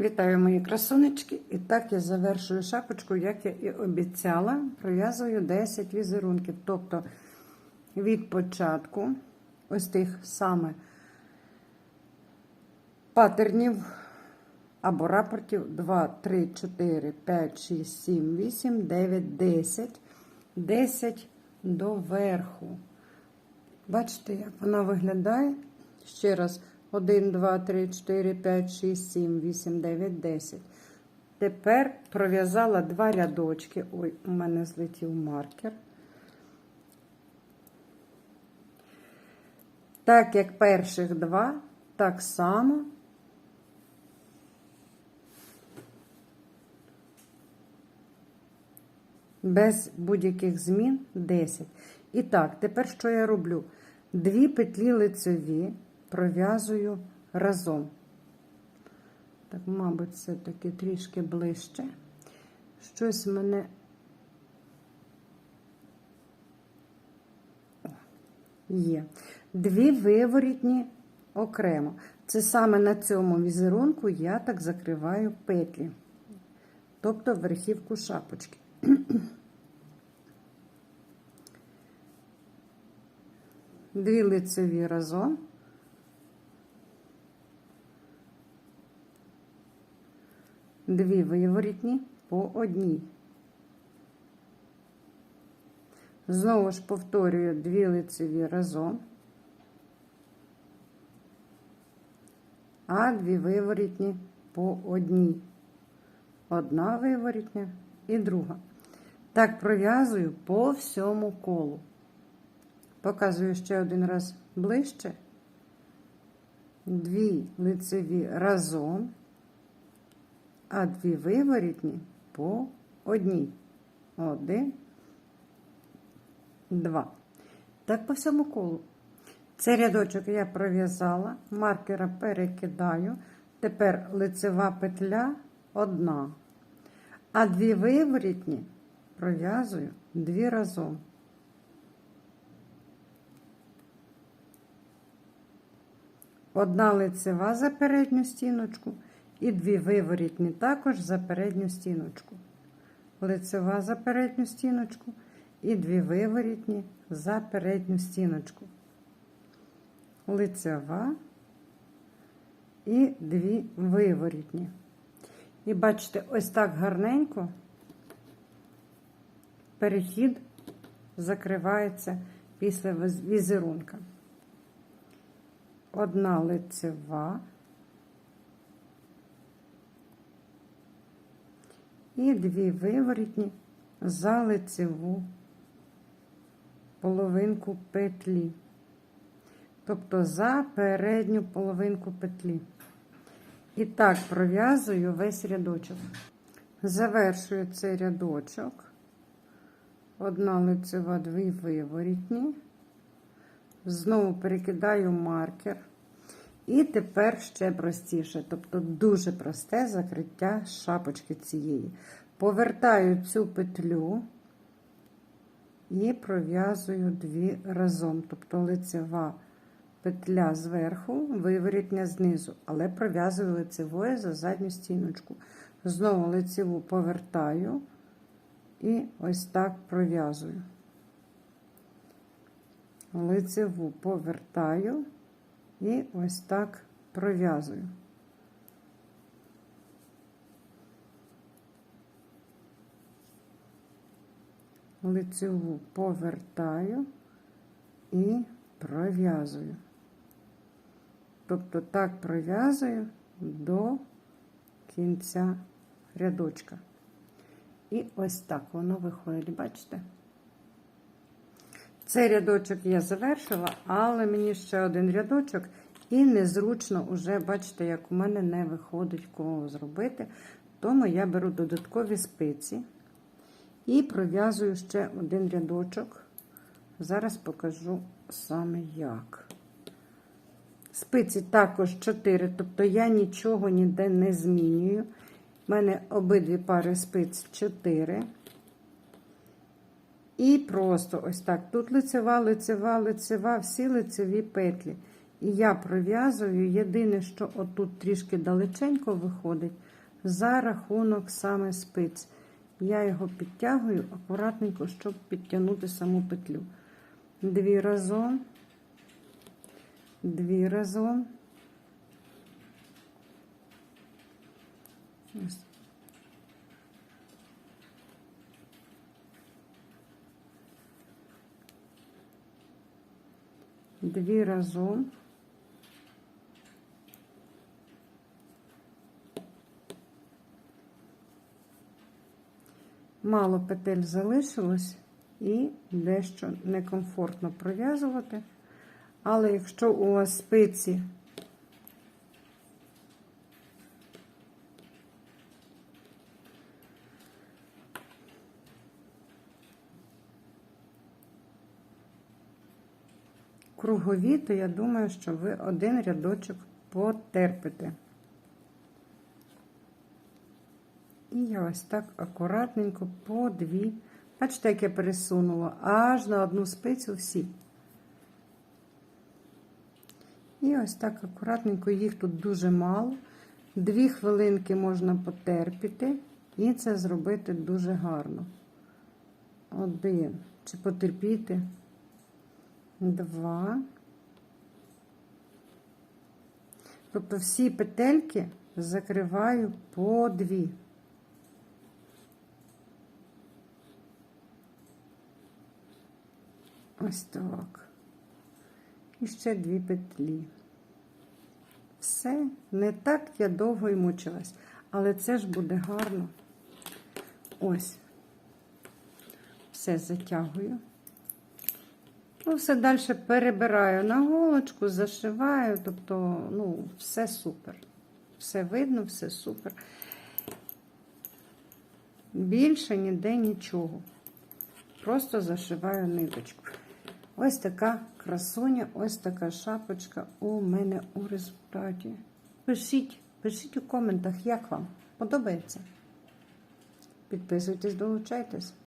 Вітаю мої красунечки. І так я завершую шапочку, як я і обіцяла. Пров'язую 10 візерунків. Тобто від початку ось тих саме патернів або рапортів 2, 3, 4, 5, 6, 7, 8, 9, 10. 10 до верху. Бачите, як вона виглядає? Ще раз. 1, 2, 3, 4, 5, 6, 7, 8, 9, 10. Тепер пров'язала два рядочки. Ой, у мене злетів маркер. Так як перших два, так само. Без будь-яких змін 10. І так, тепер що я роблю? Дві петлі лицеві пров'язую разом. Так, мабуть, все-таки трішки ближче. Щось мене. Є. Дві виворітні окремо. Це саме на цьому візерунку я так закриваю петлі, тобто верхівку шапочки. Дві лицеві разом. Дві виворітні по одній. Знову ж повторюю дві лицеві разом, а дві виворітні по одній. Одна виворітня і друга. Так пров'язую по всьому колу. Показую ще один раз ближче. Дві лицеві разом, а дві виворітні по одній. Один, два. Так по всьому колу. Цей рядочок я пров'язала, маркера перекидаю. Тепер лицева петля одна. А дві виворітні пров'язую дві разом. Одна лицева за передню стіночку і дві виворітні також за передню стіночку. Лицева за передню стіночку і дві виворітні за передню стіночку. Лицева і дві виворітні. І бачите, ось так гарненько перехід закривається після візерунка. Одна лицева і дві виворітні за лицеву половинку петлі, тобто за передню половинку петлі. І так пров'язую весь рядочок. Завершую цей рядочок. Одна лицева, дві виворітні. Знову перекидаю маркер. І тепер ще простіше, тобто дуже просте закриття шапочки цієї. Повертаю цю петлю і пров'язую дві разом. Тобто лицева петля зверху, виворітня знизу, але пров'язую лицевою за задню стіночку. Знову лицеву повертаю і ось так пров'язую лицеву повертаю і ось так пров'язую. Лицеву повертаю і пров'язую. Тобто так пров'язую до кінця рядочка. І ось так воно виходить, бачите? Цей рядочок я завершила, але мені ще один рядочок, і незручно вже, бачите, як у мене не виходить кого зробити. Тому я беру додаткові спиці і пров'язую ще один рядочок. Зараз покажу саме як. Спиці також 4, тобто я нічого ніде не змінюю. У мене обидві пари спиць 4. І просто ось так. Тут лицева, лицева, лицева, всі лицеві петлі. І я пров'язую. Єдине, що отут трішки далеченько виходить, за рахунок саме спиць. Я його підтягую акуратненько, щоб підтягнути саму петлю. Дві разом, дві разом. Ось. Дві разом. Мало петель залишилось і дещо некомфортно пров'язувати. Але якщо у вас спиці кругові, то я думаю, що ви один рядочок потерпите. І я ось так акуратненько по дві. Бачите, як я пересунула аж на одну спицю всі. І ось так акуратненько, їх тут дуже мало. Дві хвилинки можна потерпіти, і це зробити дуже гарно. Один. Чи потерпіти. Два. Тобто всі петельки закриваю по дві. Ось так. І ще дві петлі. Все, не так я довго і мучилась, але це ж буде гарно. Ось. Все затягую. Ну, все далі перебираю на голочку, зашиваю, тобто, ну, все супер. Все видно, все супер. Більше ніде нічого. Просто зашиваю ниточку. Ось така красуня, ось така шапочка у мене у результаті. Пишіть, пишіть у коментах, як вам подобається. Підписуйтесь, долучайтесь.